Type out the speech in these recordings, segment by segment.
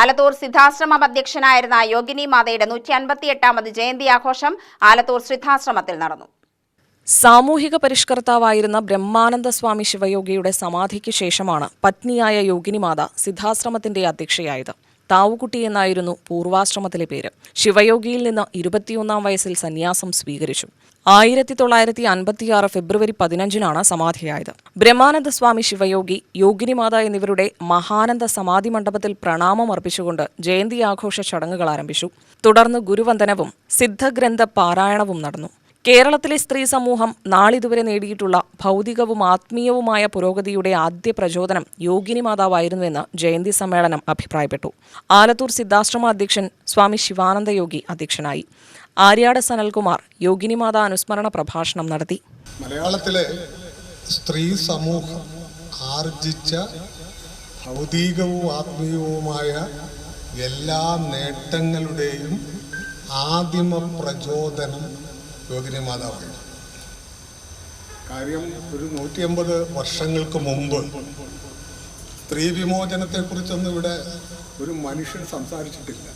ആലത്തൂർ സിദ്ധാശ്രമം അധ്യക്ഷനായിരുന്ന യോഗിനി മാതയുടെ നൂറ്റി അൻപത്തിയെട്ടാമത് ജയന്തി ആഘോഷം ആലത്തൂർ സിദ്ധാശ്രമത്തിൽ നടന്നു. സാമൂഹിക പരിഷ്കർത്താവായിരുന്ന ബ്രഹ്മാനന്ദ സ്വാമി ശിവയോഗിയുടെ സമാധിക്ക് ശേഷമാണ് പത്നിയായ യോഗിനി യോഗിനിമാത സിദ്ധാശ്രമത്തിന്റെ അധ്യക്ഷയായത്. താവുകുട്ടി എന്നായിരുന്നു പൂർവാശ്രമത്തിലെ പേര്. ശിവയോഗിയിൽ നിന്ന് ഇരുപത്തിയൊന്നാം വയസ്സിൽ സന്യാസം സ്വീകരിച്ചു. ആയിരത്തി തൊള്ളായിരത്തി അൻപത്തിയാറ് ഫെബ്രുവരി പതിനഞ്ചിനാണ് സമാധിയായത്. ബ്രഹ്മാനന്ദ സ്വാമി ശിവയോഗി യോഗിനിമാത എന്നിവരുടെ മഹാനന്ദ സമാധി മണ്ഡപത്തിൽ പ്രണാമം അർപ്പിച്ചുകൊണ്ട് ജയന്തി ആഘോഷ ചടങ്ങുകൾ ആരംഭിച്ചു. തുടർന്ന് ഗുരുവന്ദനവും സിദ്ധഗ്രന്ഥ പാരായണവും നടന്നു. കേരളത്തിലെ സ്ത്രീ സമൂഹം നാളിതുവരെ നേടിയിട്ടുള്ള ഭൗതികവും ആത്മീയവുമായ പുരോഗതിയുടെ ആദ്യ പ്രചോദനം യോഗിനി മാതാവായിരുന്നുവെന്ന് ജയന്തി സമ്മേളനം അഭിപ്രായപ്പെട്ടു. ആലത്തൂർ സിദ്ധാശ്രമ അധ്യക്ഷൻ സ്വാമി ശിവാനന്ദ യോഗി അധ്യക്ഷനായി. ആര്യാട് സനൽകുമാർ യോഗിനി മാതാ അനുസ്മരണ പ്രഭാഷണം നടത്തി. മലയാളത്തിലെ സ്ത്രീ സമൂഹം ആർജിച്ച ഭൗതികവും ആത്മീയവുമായ എല്ലാ നേട്ടങ്ങളുടെയും ആദിമ പ്രചോദനം യോഗിനി മാതാവാണ് കാര്യം ഒരു നൂറ്റി അമ്പത് വർഷങ്ങൾക്ക് മുമ്പ് സ്ത്രീ വിമോചനത്തെക്കുറിച്ചൊന്നും ഇവിടെ ഒരു മനുഷ്യൻ സംസാരിച്ചിട്ടില്ല.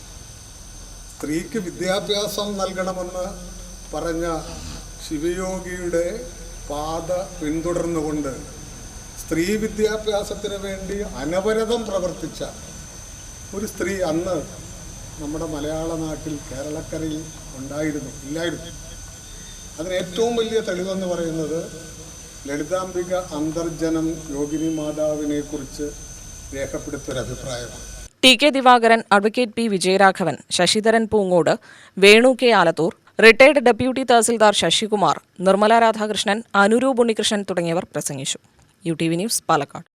സ്ത്രീക്ക് വിദ്യാഭ്യാസം നൽകണമെന്ന് പറഞ്ഞ ശിവയോഗിയുടെ പാത പിന്തുടർന്നുകൊണ്ട് സ്ത്രീ വിദ്യാഭ്യാസത്തിന് വേണ്ടി അനവരതം പ്രവർത്തിച്ച ഒരു സ്ത്രീ അന്ന് നമ്മുടെ മലയാള നാട്ടിൽ കേരളക്കരയിൽ ഉണ്ടായിരുന്നു ഇല്ലായിരുന്നു. അതിന് ഏറ്റവും വലിയ തെളിവെന്ന് പറയുന്നത് ലളിതാംബിക അന്തർജനം യോഗിനി മാതാവിനെ കുറിച്ച് രേഖപ്പെടുത്തിയൊരു അഭിപ്രായമാണ് T K Divakaran advocate P Vijayaraghavan Sasidharan Poongode Venu K Alathur retired deputy tahsildar Sasikumar Nirmala Radhakrishnan Anuroop Unnikrishnan തുടങ്ങിയവർ പ്രസംഗിച്ചു. U T V news Palakkad.